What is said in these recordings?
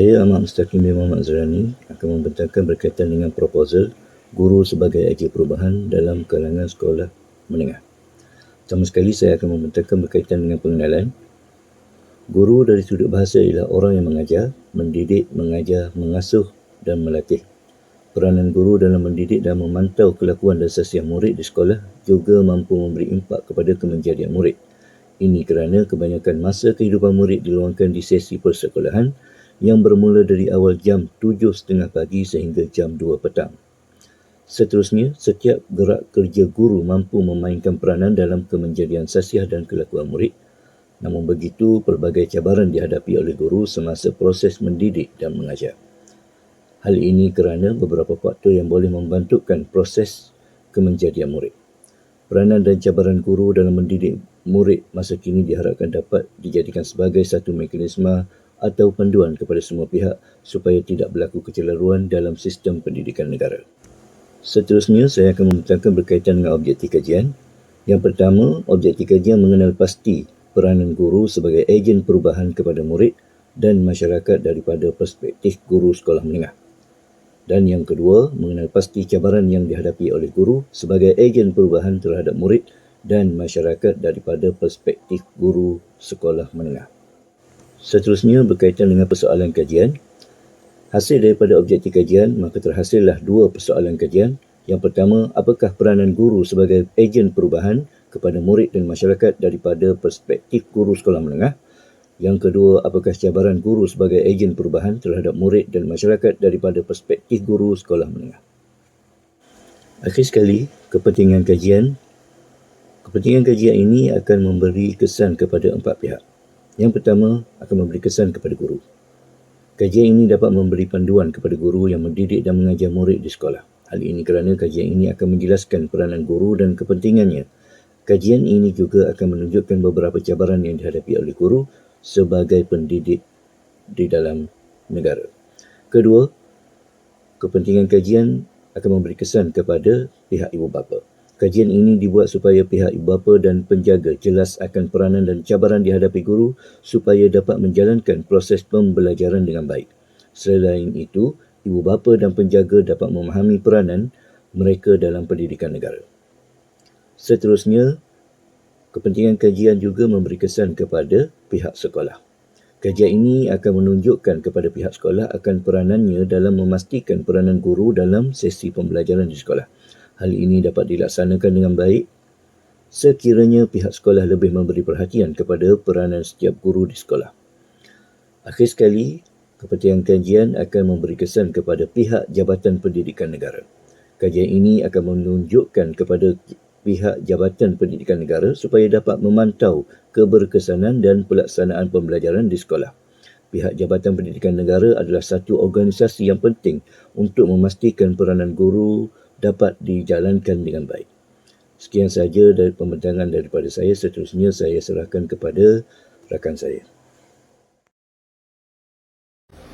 Saya Ahmad Mustaqim bin Muhammad Azrani akan membentangkan berkaitan dengan proposal guru sebagai ejen perubahan dalam kalangan sekolah menengah. Pertama sekali saya akan membentangkan berkaitan dengan pengenalan. Guru dari sudut bahasa ialah orang yang mengajar, mendidik, mengajar, mengasuh dan melatih. Peranan guru dalam mendidik dan memantau kelakuan dan sesiah murid di sekolah juga mampu memberi impak kepada kemenjadian murid. Ini kerana kebanyakan masa kehidupan murid diluangkan di sesi persekolahan yang bermula dari awal jam 7.30 pagi sehingga jam 2 petang. Seterusnya, setiap gerak kerja guru mampu memainkan peranan dalam kemenjadian sasiah dan kelakuan murid. Namun begitu, pelbagai cabaran dihadapi oleh guru semasa proses mendidik dan mengajar. Hal ini kerana beberapa faktor yang boleh membantukan proses kemenjadian murid. Peranan dan cabaran guru dalam mendidik murid masa kini diharapkan dapat dijadikan sebagai satu mekanisme atau panduan kepada semua pihak supaya tidak berlaku kecelaruan dalam sistem pendidikan negara. Seterusnya, saya akan membentangkan berkaitan dengan objektif kajian. Yang pertama, objektif kajian mengenal pasti peranan guru sebagai ejen perubahan kepada murid dan masyarakat daripada perspektif guru sekolah menengah. Dan yang kedua, mengenal pasti cabaran yang dihadapi oleh guru sebagai ejen perubahan terhadap murid dan masyarakat daripada perspektif guru sekolah menengah. Seterusnya berkaitan dengan persoalan kajian, Hasil daripada objektif kajian, maka terhasillah dua persoalan kajian. Yang pertama, apakah peranan guru sebagai ejen perubahan kepada murid dan masyarakat daripada perspektif guru sekolah menengah? Yang kedua, apakah cabaran guru sebagai ejen perubahan terhadap murid dan masyarakat daripada perspektif guru sekolah menengah? Akhir sekali, kepentingan kajian Kepentingan kajian ini akan memberi kesan kepada empat pihak. Yang pertama, akan memberi kesan kepada guru. Kajian ini dapat memberi panduan kepada guru yang mendidik dan mengajar murid di sekolah. Hal ini kerana kajian ini akan menjelaskan peranan guru dan kepentingannya. Kajian ini juga akan menunjukkan beberapa cabaran yang dihadapi oleh guru sebagai pendidik di dalam negara. Kedua, kepentingan kajian akan memberi kesan kepada pihak ibu bapa. Kajian ini dibuat supaya pihak ibu bapa dan penjaga jelas akan peranan dan cabaran dihadapi guru supaya dapat menjalankan proses pembelajaran dengan baik. Selain itu, ibu bapa dan penjaga dapat memahami peranan mereka dalam pendidikan negara. Seterusnya, kepentingan kajian juga memberi kesan kepada pihak sekolah. Kajian ini akan menunjukkan kepada pihak sekolah akan peranannya dalam memastikan peranan guru dalam sesi pembelajaran di sekolah. Hal ini dapat dilaksanakan dengan baik sekiranya pihak sekolah lebih memberi perhatian kepada peranan setiap guru di sekolah. Akhir sekali, kepentingan kajian akan memberi kesan kepada pihak Jabatan Pendidikan Negara. Kajian ini akan menunjukkan kepada pihak Jabatan Pendidikan Negara supaya dapat memantau keberkesanan dan pelaksanaan pembelajaran di sekolah. Pihak Jabatan Pendidikan Negara adalah satu organisasi yang penting untuk memastikan peranan guru, dapat dijalankan dengan baik. Sekian saja dari pembentangan daripada saya. Seterusnya saya serahkan kepada rakan saya.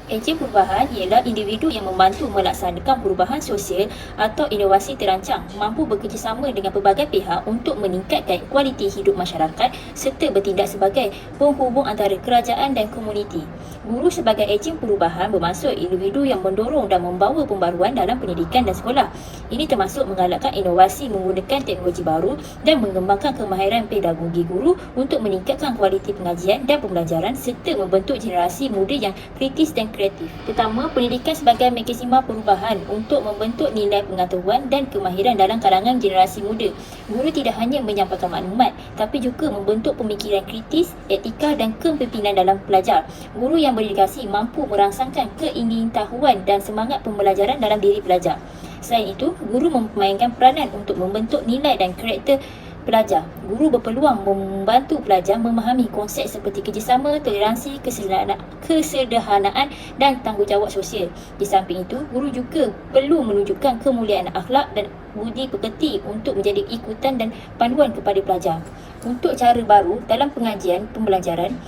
Ejen perubahan ialah individu yang membantu melaksanakan perubahan sosial atau inovasi terancang mampu bekerjasama dengan pelbagai pihak untuk meningkatkan kualiti hidup masyarakat serta bertindak sebagai penghubung antara kerajaan dan komuniti. Guru sebagai ejen perubahan bermaksud individu yang mendorong dan membawa pembaruan dalam pendidikan dan sekolah. Ini termasuk menggalakkan inovasi menggunakan teknologi baru dan mengembangkan kemahiran pedagogi guru untuk meningkatkan kualiti pengajian dan pembelajaran serta membentuk generasi muda yang kritis dan kreatif. Pertama, pendidikan sebagai mekanisme perubahan untuk membentuk nilai pengetahuan dan kemahiran dalam kalangan generasi muda. Guru tidak hanya menyampaikan maklumat, tapi juga membentuk pemikiran kritis, etika dan kepimpinan dalam pelajar. Guru yang berdedikasi mampu merangsangkan keingintahuan dan semangat pembelajaran dalam diri pelajar. Selain itu, guru memainkan peranan untuk membentuk nilai dan karakter pelajar. Guru berpeluang membantu pelajar memahami konsep seperti kerjasama, toleransi, kesederhanaan dan tanggungjawab sosial. Di samping itu, guru juga perlu menunjukkan kemuliaan akhlak dan budi pekerti untuk menjadi ikutan dan panduan kepada pelajar. Untuk cara baru dalam pengajian pembelajaran,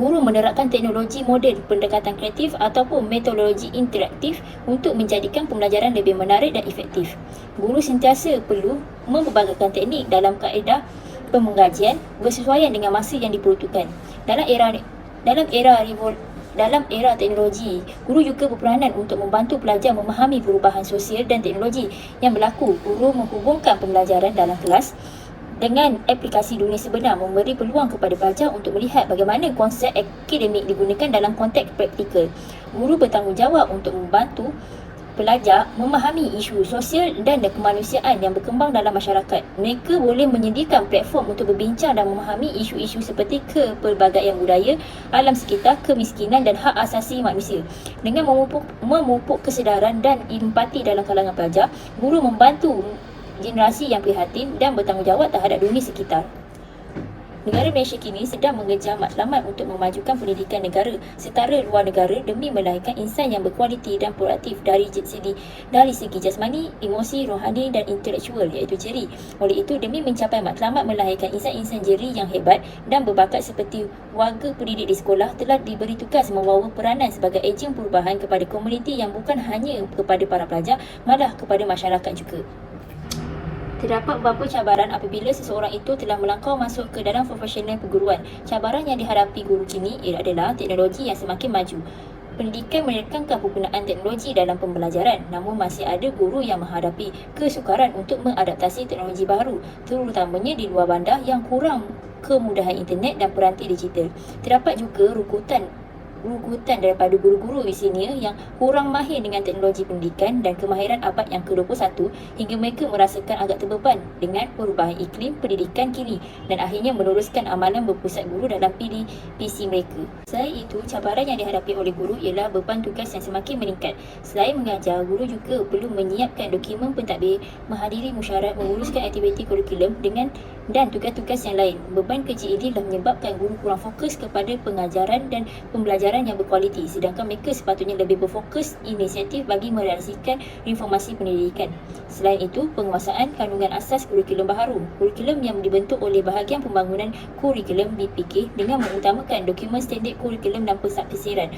guru menerapkan teknologi moden pendekatan kreatif ataupun metodologi interaktif untuk menjadikan pembelajaran lebih menarik dan efektif. Guru sentiasa perlu mempelbagaikan teknik dalam kaedah pengajian bersesuaian dengan masa yang diperuntukkan. Dalam era dalam era Dalam era teknologi, guru juga berperanan untuk membantu pelajar memahami perubahan sosial dan teknologi yang berlaku. Guru menghubungkan pembelajaran dalam kelas dengan aplikasi dunia sebenar memberi peluang kepada pelajar untuk melihat bagaimana konsep akademik digunakan dalam konteks praktikal. Guru bertanggungjawab untuk membantu pelajar memahami isu sosial dan kemanusiaan yang berkembang dalam masyarakat. Mereka boleh menyediakan platform untuk berbincang dan memahami isu-isu seperti kepelbagaian budaya, alam sekitar, kemiskinan dan hak asasi manusia. Dengan memupuk, memupuk kesedaran dan empati dalam kalangan pelajar, guru membantu generasi yang prihatin dan bertanggungjawab terhadap dunia sekitar. Negara Malaysia kini sedang mengejar matlamat untuk memajukan pendidikan negara setara luar negara demi melahirkan insan yang berkualiti dan proaktif dari segi dari segi jasmani, emosi, rohani dan intelektual iaitu jeri. Oleh itu demi mencapai matlamat melahirkan insan-insan jeri yang hebat dan berbakat seperti warga pendidik di sekolah telah diberi tugas membawa peranan sebagai ejen perubahan kepada komuniti yang bukan hanya kepada para pelajar malah kepada masyarakat juga. Terdapat beberapa cabaran apabila seseorang itu telah melangkau masuk ke dalam profesional perguruan. Cabaran yang dihadapi guru kini adalah teknologi yang semakin maju. Pendidikan menekankan penggunaan teknologi dalam pembelajaran namun masih ada guru yang menghadapi kesukaran untuk mengadaptasi teknologi baru terutamanya di luar bandar yang kurang kemudahan internet dan peranti digital. Terdapat juga rukutan rugutan daripada guru-guru di sini yang kurang mahir dengan teknologi pendidikan dan kemahiran abad yang ke-21 hingga mereka merasakan agak terbeban dengan perubahan iklim pendidikan kini dan akhirnya meneruskan amalan berpusat guru dalam PC mereka. Selain itu, cabaran yang dihadapi oleh guru ialah beban tugas yang semakin meningkat. Selain mengajar, guru juga perlu menyiapkan dokumen pentadbir, menghadiri musyarat, menguruskan aktiviti kurikulum dengan dan tugas-tugas yang lain. Beban kerja ini telah menyebabkan guru kurang fokus kepada pengajaran dan pembelajaran yang berkualiti sedangkan mereka sepatutnya lebih berfokus inisiatif bagi merealisasikan informasi pendidikan. Selain itu, penguasaan kandungan asas kurikulum baharu. Kurikulum yang dibentuk oleh bahagian pembangunan kurikulum BPK dengan mengutamakan dokumen standard kurikulum dan pesakisiran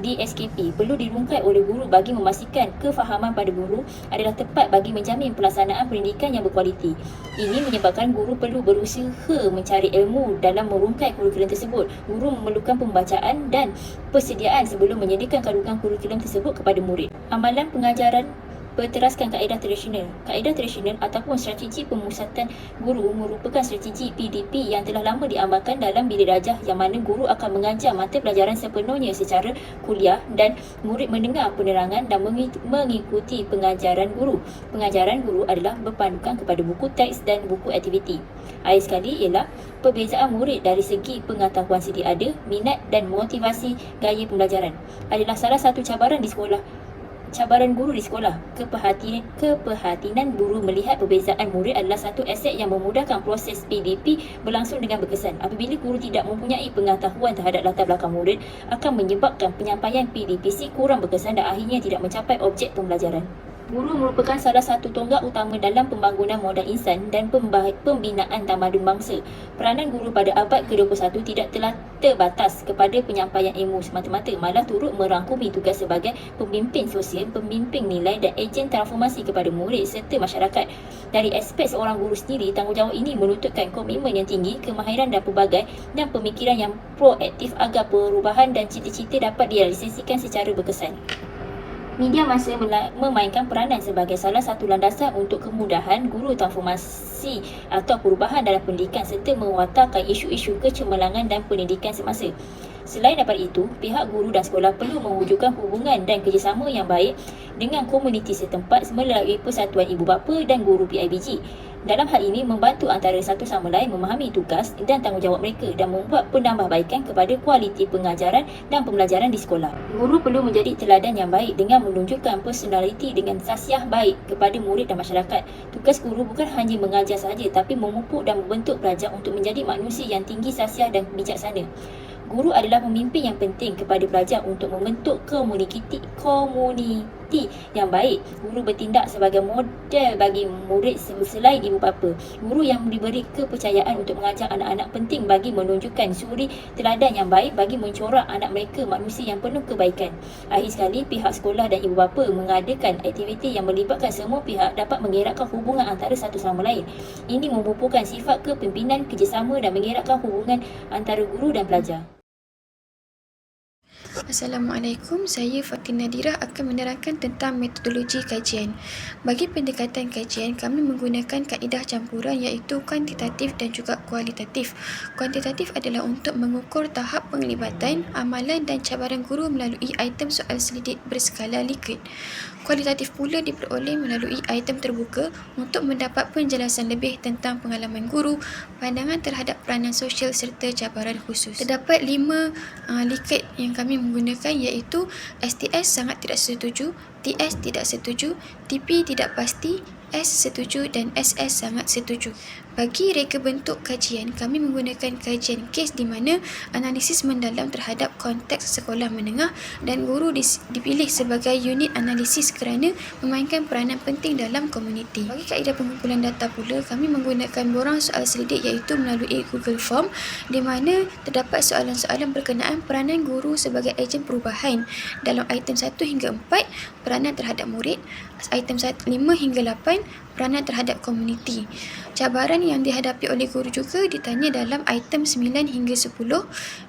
di SKP perlu dirungkai oleh guru bagi memastikan kefahaman pada guru adalah tepat bagi menjamin pelaksanaan pendidikan yang berkualiti. Ini menyebabkan guru perlu berusaha mencari ilmu dalam merungkai kurikulum tersebut. Guru memerlukan pembacaan dan persediaan sebelum menyediakan kandungan kurikulum tersebut kepada murid. Amalan pengajaran berteraskan kaedah tradisional. Kaedah tradisional ataupun strategi pemusatan guru merupakan strategi PDP yang telah lama diamalkan dalam bilik darjah yang mana guru akan mengajar mata pelajaran sepenuhnya secara kuliah dan murid mendengar penerangan dan mengikuti pengajaran guru. Pengajaran guru adalah berpandukan kepada buku teks dan buku aktiviti. Akhir sekali ialah perbezaan murid dari segi pengetahuan sedia ada, minat dan motivasi gaya pembelajaran adalah salah satu cabaran di sekolah cabaran guru di sekolah. Keperhatian, keperhatian guru melihat perbezaan murid adalah satu aset yang memudahkan proses PDP berlangsung dengan berkesan. Apabila guru tidak mempunyai pengetahuan terhadap latar belakang murid, akan menyebabkan penyampaian PDPC kurang berkesan dan akhirnya tidak mencapai objek pembelajaran. Guru merupakan salah satu tonggak utama dalam pembangunan modal insan dan pembinaan tamadun bangsa. Peranan guru pada abad ke-21 tidak telah terbatas kepada penyampaian ilmu semata-mata, malah turut merangkumi tugas sebagai pemimpin sosial, pemimpin nilai dan ejen transformasi kepada murid serta masyarakat. Dari aspek seorang guru sendiri, tanggungjawab ini menuntutkan komitmen yang tinggi, kemahiran dan pelbagai dan pemikiran yang proaktif agar perubahan dan cita-cita dapat direalisasikan secara berkesan. Media masa memainkan peranan sebagai salah satu landasan untuk kemudahan guru transformasi atau perubahan dalam pendidikan serta mewatarkan isu-isu kecemerlangan dan pendidikan semasa. Selain daripada itu, pihak guru dan sekolah perlu mewujudkan hubungan dan kerjasama yang baik dengan komuniti setempat melalui Persatuan Ibu Bapa dan Guru PIBG dalam hal ini, membantu antara satu sama lain memahami tugas dan tanggungjawab mereka dan membuat penambahbaikan kepada kualiti pengajaran dan pembelajaran di sekolah. Guru perlu menjadi teladan yang baik dengan menunjukkan personaliti dengan sasiah baik kepada murid dan masyarakat. Tugas guru bukan hanya mengajar sahaja tapi memupuk dan membentuk pelajar untuk menjadi manusia yang tinggi sasiah dan bijaksana. Guru adalah pemimpin yang penting kepada pelajar untuk membentuk komuniti komuniti yang baik. Guru bertindak sebagai model bagi murid selain ibu bapa. Guru yang diberi kepercayaan untuk mengajar anak-anak penting bagi menunjukkan suri teladan yang baik bagi mencorak anak mereka manusia yang penuh kebaikan. Akhir sekali, pihak sekolah dan ibu bapa mengadakan aktiviti yang melibatkan semua pihak dapat mengeratkan hubungan antara satu sama lain. Ini memupukkan sifat kepimpinan kerjasama dan mengeratkan hubungan antara guru dan pelajar. Assalamualaikum, saya Fatin Nadira akan menerangkan tentang metodologi kajian. Bagi pendekatan kajian, kami menggunakan kaedah campuran iaitu kuantitatif dan juga kualitatif. Kuantitatif adalah untuk mengukur tahap penglibatan, amalan dan cabaran guru melalui item soal selidik berskala liquid. Kualitatif pula diperoleh melalui item terbuka untuk mendapat penjelasan lebih tentang pengalaman guru, pandangan terhadap peranan sosial serta cabaran khusus. Terdapat lima uh, liket yang kami menggunakan iaitu STS sangat tidak setuju, TS tidak setuju, TP tidak pasti, S setuju dan SS sangat setuju. Bagi reka bentuk kajian, kami menggunakan kajian kes di mana analisis mendalam terhadap konteks sekolah menengah dan guru dipilih sebagai unit analisis kerana memainkan peranan penting dalam komuniti. Bagi kaedah pengumpulan data pula, kami menggunakan borang soal selidik iaitu melalui Google Form di mana terdapat soalan-soalan berkenaan peranan guru sebagai ejen perubahan dalam item 1 hingga 4, peranan terhadap murid, item 5 hingga 8, peranan terhadap komuniti. Cabaran yang dihadapi oleh guru juga ditanya dalam item 9 hingga 10.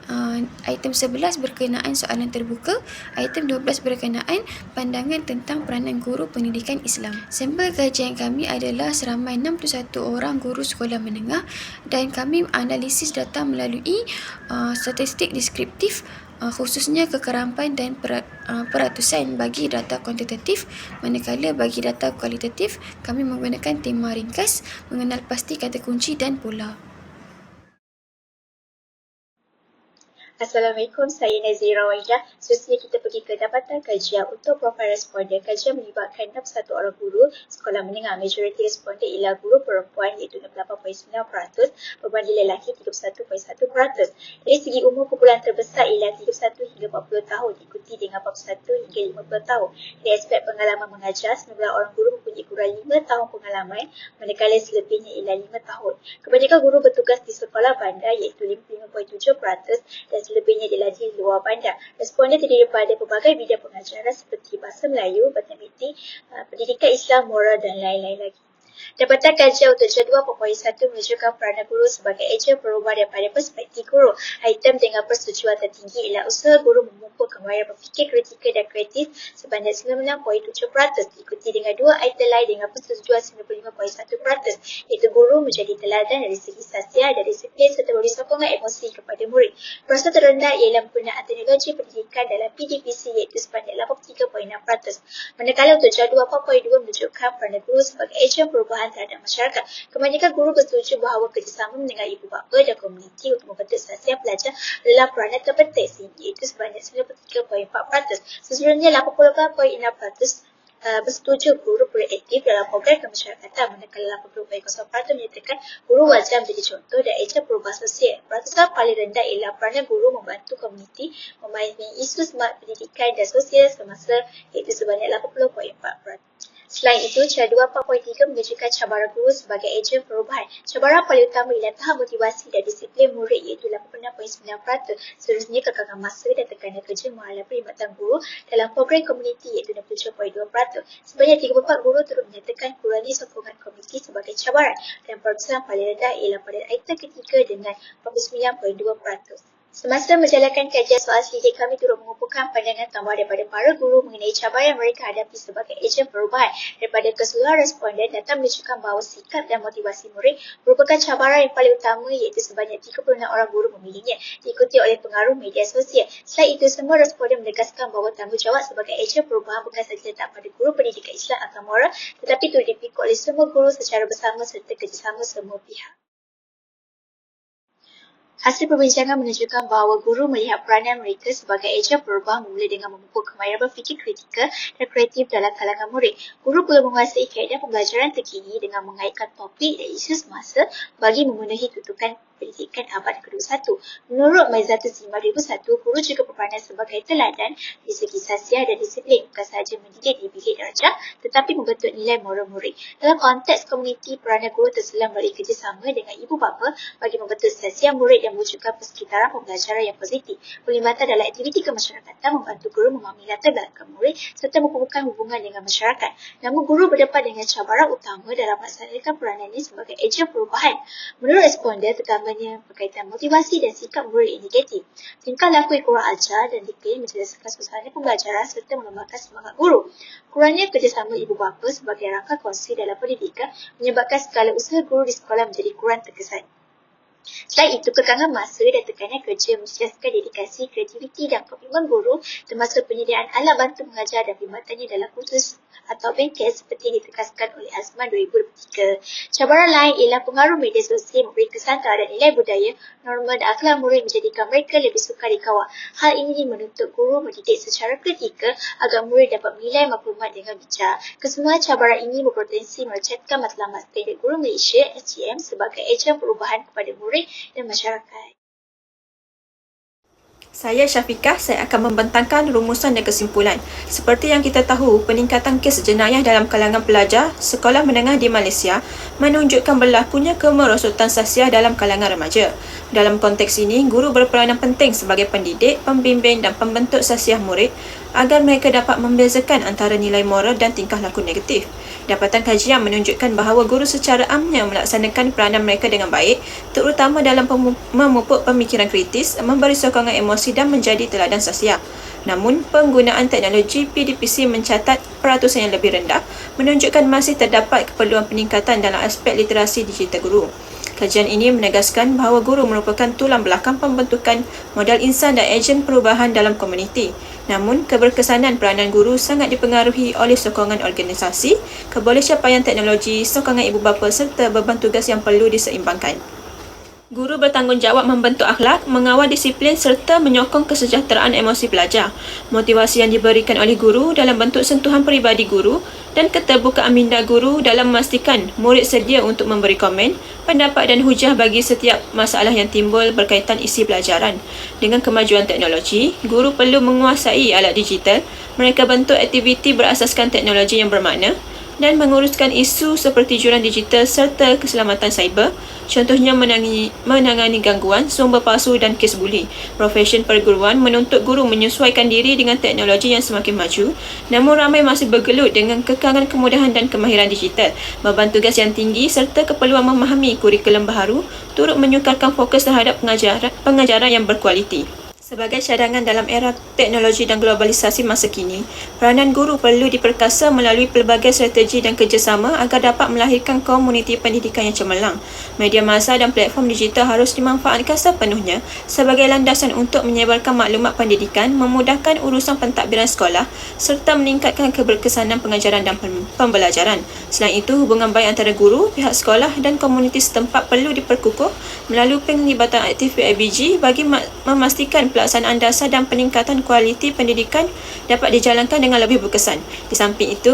Uh, item 11 berkenaan soalan terbuka, item 12 berkenaan pandangan tentang peranan guru pendidikan Islam. Sampel kajian kami adalah seramai 61 orang guru sekolah menengah dan kami analisis data melalui uh, statistik deskriptif khususnya kekerampan dan uh, peratusan bagi data kuantitatif manakala bagi data kualitatif kami menggunakan tema ringkas mengenal pasti kata kunci dan pola. Assalamualaikum, saya Nazira Waidah. Seterusnya kita pergi ke dapatan kajian untuk profil responden. Kajian melibatkan 61 orang guru sekolah menengah. Majoriti responden ialah guru perempuan iaitu 68.9%, berbanding lelaki 31.1%. Dari segi umur, kumpulan terbesar ialah 31 hingga 40 tahun, diikuti dengan 41 hingga 50 tahun. Dari aspek pengalaman mengajar, 19 orang guru mempunyai kurang 5 tahun pengalaman, manakala selebihnya ialah 5 tahun. Kebanyakan guru bertugas di sekolah bandar iaitu 55.7% dan selebihnya adalah di luar bandar. Responden terdiri pada pelbagai bidang pengajaran seperti bahasa Melayu, matematik, uh, pendidikan Islam, moral dan lain-lain lagi. Dapatan kajian untuk jadual perpoin satu menunjukkan peranan guru sebagai ejen perubahan daripada perspektif guru. Item dengan persetujuan tertinggi ialah usaha guru memupuk kemahiran berfikir kritikal dan kreatif sebanyak 96.7% diikuti dengan dua item lain dengan persetujuan 95.1% iaitu guru menjadi teladan dari segi sasial dan disiplin serta memberi sokongan emosi kepada murid. Perasaan terendah ialah penggunaan teknologi pendidikan dalam PDPC iaitu sebanyak 83.6%. Manakala untuk jadual 4.2 menunjukkan peranan guru sebagai ejen perubahan perubahan terhadap masyarakat. Kebanyakan guru bersetuju bahawa kerjasama dengan ibu bapa dan komuniti untuk membentuk sasial pelajar adalah peranan terpenting iaitu sebanyak 93.4%. Sesudahnya 88.6% Uh, bersetuju guru beraktif dalam program kemasyarakatan manakala 80.0% menyatakan guru wajar menjadi contoh dan ejen perubahan sosial. Peratusan paling rendah ialah peranan guru membantu komuniti memainkan isu smart pendidikan dan sosial semasa iaitu sebanyak 80.4%. Selain itu, cara 4.3 menunjukkan cabaran guru sebagai ejen perubahan. Cabaran paling utama ialah tahap motivasi dan disiplin murid iaitu 86.9%. Seterusnya, kekangan masa dan tekanan kerja mengalami perkhidmatan guru dalam program komuniti iaitu 67.2%. Sebanyak 34 guru turut menyatakan kurangi sokongan komuniti sebagai cabaran dan peratusan paling rendah ialah pada item ketiga dengan 49.2%. Semasa menjalankan kajian soal selidik, kami turut mengumpulkan pandangan tambah daripada para guru mengenai cabaran mereka hadapi sebagai ejen perubahan. Daripada keseluruhan responden, data menunjukkan bahawa sikap dan motivasi murid merupakan cabaran yang paling utama iaitu sebanyak 36 orang guru memilihnya, diikuti oleh pengaruh media sosial. Selain itu, semua responden menegaskan bahawa tanggungjawab sebagai ejen perubahan bukan sahaja letak pada guru pendidikan Islam atau moral, tetapi turut dipikul oleh semua guru secara bersama serta kerjasama semua pihak. Hasil perbincangan menunjukkan bahawa guru melihat peranan mereka sebagai ejen perubahan bermula dengan memupuk kemahiran berfikir kritikal dan kreatif dalam kalangan murid. Guru perlu menguasai kaedah pembelajaran terkini dengan mengaitkan topik dan isu semasa bagi memenuhi tutukan pendidikan abad ke-21. Menurut Maizatul Zimar 2001, guru juga berperanan sebagai teladan di segi sasial dan disiplin, bukan sahaja mendidik di bilik darjah, tetapi membentuk nilai moral murid. Dalam konteks komuniti, peranan guru terselam melalui kerjasama dengan ibu bapa bagi membentuk sasial murid yang mewujudkan persekitaran pembelajaran yang positif. Perlibatan dalam aktiviti kemasyarakatan membantu guru memahami latar belakang murid serta memperlukan hubungan dengan masyarakat. Namun guru berdepan dengan cabaran utama dalam melaksanakan peranan ini sebagai ejen perubahan. Menurut responden, terutama terutamanya berkaitan motivasi dan sikap murid negatif. Tingkah laku yang kurang ajar dan diklaim menjelaskan suasana pembelajaran serta melemahkan semangat guru. Kurangnya kerjasama ibu bapa sebagai rangka kongsi dalam pendidikan menyebabkan segala usaha guru di sekolah menjadi kurang terkesan. Selain itu, kekangan masa dan tekanan kerja menjejaskan dedikasi, kreativiti dan komitmen guru termasuk penyediaan alat bantu mengajar dan perkhidmatannya dalam kursus atau bengkel seperti yang ditegaskan oleh Azman 2023. Cabaran lain ialah pengaruh media sosial memberi kesan terhadap nilai budaya, norma dan akhlak murid menjadikan mereka lebih suka dikawal. Hal ini menuntut guru mendidik secara kritikal agar murid dapat menilai maklumat dengan bijak. Kesemua cabaran ini berpotensi melecehkan matlamat standard guru Malaysia SGM sebagai ejen perubahan kepada murid dan masyarakat. Saya Syafiqah, saya akan membentangkan rumusan dan kesimpulan. Seperti yang kita tahu, peningkatan kes jenayah dalam kalangan pelajar sekolah menengah di Malaysia menunjukkan berlakunya kemerosotan sasiah dalam kalangan remaja. Dalam konteks ini, guru berperanan penting sebagai pendidik, pembimbing dan pembentuk sasiah murid agar mereka dapat membezakan antara nilai moral dan tingkah laku negatif. Dapatan kajian menunjukkan bahawa guru secara amnya melaksanakan peranan mereka dengan baik, terutama dalam memupuk pemikiran kritis, memberi sokongan emosi dan menjadi teladan sosial. Namun, penggunaan teknologi PDPC mencatat peratusan yang lebih rendah, menunjukkan masih terdapat keperluan peningkatan dalam aspek literasi digital guru. Kajian ini menegaskan bahawa guru merupakan tulang belakang pembentukan modal insan dan ejen perubahan dalam komuniti. Namun, keberkesanan peranan guru sangat dipengaruhi oleh sokongan organisasi, kebolehsiapaian teknologi, sokongan ibu bapa serta beban tugas yang perlu diseimbangkan. Guru bertanggungjawab membentuk akhlak, mengawal disiplin serta menyokong kesejahteraan emosi pelajar. Motivasi yang diberikan oleh guru dalam bentuk sentuhan peribadi guru dan keterbukaan minda guru dalam memastikan murid sedia untuk memberi komen, pendapat dan hujah bagi setiap masalah yang timbul berkaitan isi pelajaran. Dengan kemajuan teknologi, guru perlu menguasai alat digital. Mereka bentuk aktiviti berasaskan teknologi yang bermakna dan menguruskan isu seperti juran digital serta keselamatan cyber, contohnya menangani, menangani gangguan, sumber palsu dan kes buli. Profesion perguruan menuntut guru menyesuaikan diri dengan teknologi yang semakin maju, namun ramai masih bergelut dengan kekangan kemudahan dan kemahiran digital. Beban tugas yang tinggi serta keperluan memahami kurikulum baharu turut menyukarkan fokus terhadap pengajaran, pengajaran yang berkualiti. Sebagai cadangan dalam era teknologi dan globalisasi masa kini, peranan guru perlu diperkasa melalui pelbagai strategi dan kerjasama agar dapat melahirkan komuniti pendidikan yang cemerlang. Media masa dan platform digital harus dimanfaatkan sepenuhnya sebagai landasan untuk menyebarkan maklumat pendidikan, memudahkan urusan pentadbiran sekolah serta meningkatkan keberkesanan pengajaran dan pembelajaran. Selain itu, hubungan baik antara guru, pihak sekolah dan komuniti setempat perlu diperkukuh melalui penglibatan aktif PIBG bagi memastikan pelaksanaan dasar dan peningkatan kualiti pendidikan dapat dijalankan dengan lebih berkesan. Di samping itu,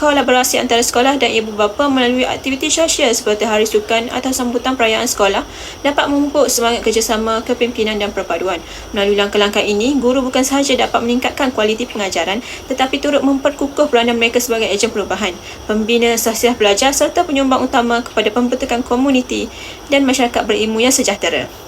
kolaborasi antara sekolah dan ibu bapa melalui aktiviti sosial seperti Hari Sukan atau sambutan perayaan sekolah dapat memupuk semangat kerjasama, kepimpinan dan perpaduan. Melalui langkah-langkah ini, guru bukan sahaja dapat meningkatkan kualiti pengajaran tetapi turut memperkukuh peranan mereka sebagai ejen perubahan, pembina sosial pelajar serta penyumbang utama kepada pembentukan komuniti dan masyarakat berilmu yang sejahtera.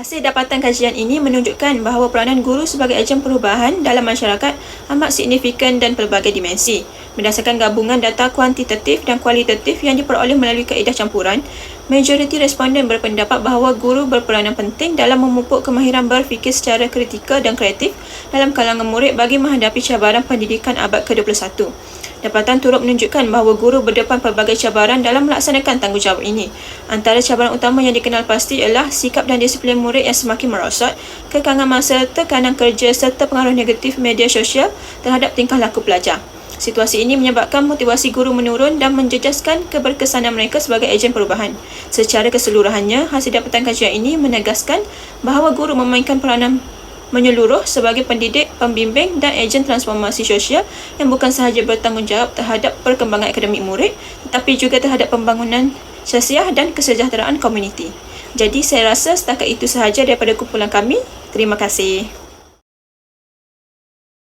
Hasil dapatan kajian ini menunjukkan bahawa peranan guru sebagai ejen perubahan dalam masyarakat amat signifikan dan pelbagai dimensi. Berdasarkan gabungan data kuantitatif dan kualitatif yang diperoleh melalui kaedah campuran, majoriti responden berpendapat bahawa guru berperanan penting dalam memupuk kemahiran berfikir secara kritikal dan kreatif dalam kalangan murid bagi menghadapi cabaran pendidikan abad ke-21. Dapatan turut menunjukkan bahawa guru berdepan pelbagai cabaran dalam melaksanakan tanggungjawab ini. Antara cabaran utama yang dikenal pasti ialah sikap dan disiplin murid yang semakin merosot, kekangan masa, tekanan kerja serta pengaruh negatif media sosial terhadap tingkah laku pelajar. Situasi ini menyebabkan motivasi guru menurun dan menjejaskan keberkesanan mereka sebagai ejen perubahan. Secara keseluruhannya, hasil dapatan kajian ini menegaskan bahawa guru memainkan peranan menyeluruh sebagai pendidik, pembimbing dan ejen transformasi sosial yang bukan sahaja bertanggungjawab terhadap perkembangan akademik murid tetapi juga terhadap pembangunan sosial dan kesejahteraan komuniti. Jadi saya rasa setakat itu sahaja daripada kumpulan kami. Terima kasih.